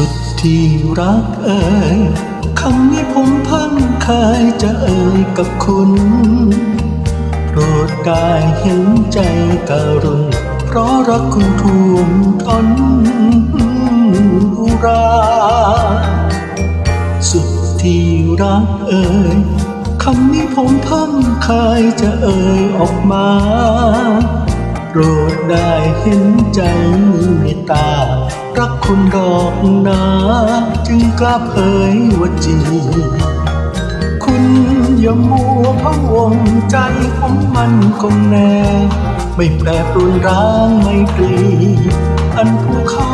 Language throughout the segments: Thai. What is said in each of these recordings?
สุดที่รักเอ่ยคำนี้ผมพิ่งเคยจะเอ่ยกับคุณ โปรดได้เห็นใจการุณเพราะรักคุณท่วมท้นอุรา สุดที่รักเอ่ยคำนี้ผมพิ่งเคยจะเอ่ยออกมาโปรดได้เห็นใจมตตา รักคุณดอกนาจึงกล้าเผยว่าจริงคุณอย่ามัวพะวงใจผมมันคงแน่ ไม่แปรปรวนร้างไม่ปรีอันภูเขา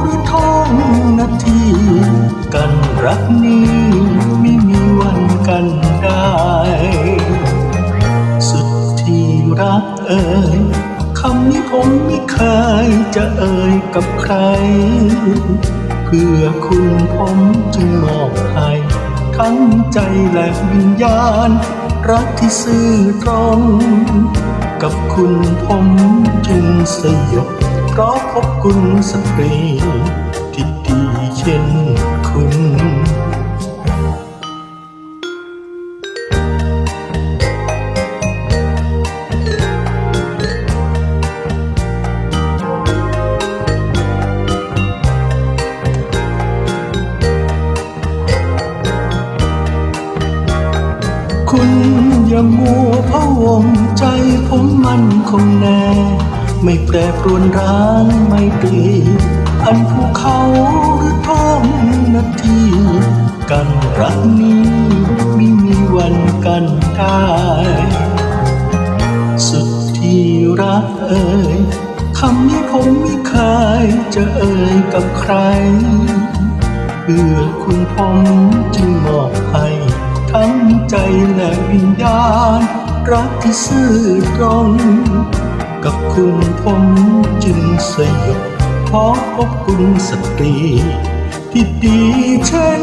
หรือท้องนาทีกันรักนี้ไม่มีวันกันได้ สุดที่รักเอ่ย จะเอ่ยกับใคร เพื่อคุณผมจึงมอบให้ทั้งใจและวิญญาณ รักที่ซื่อตรง กับคุณผมจึงสยบเพราะพบคุณสตรีที่ดีเช่น อย่ามัวพะวงใจผมมันคงแน่ ไม่แปรปรวนร้างไม่ตีอันภูเขาหรือท้องนาทีกันรักนี้ไม่มีวันกันได้สุดที่รักเอ่ยคำนี้ผมไม่เคยจะเอ่ยกับใครเพื่อคุณผมจึงมอบให้ ทั้งใจและวิญญาณ รักที่ซื่อตรง กับคุณผมจึงสยบขอพบคุณสตรี ที่ดีเช่น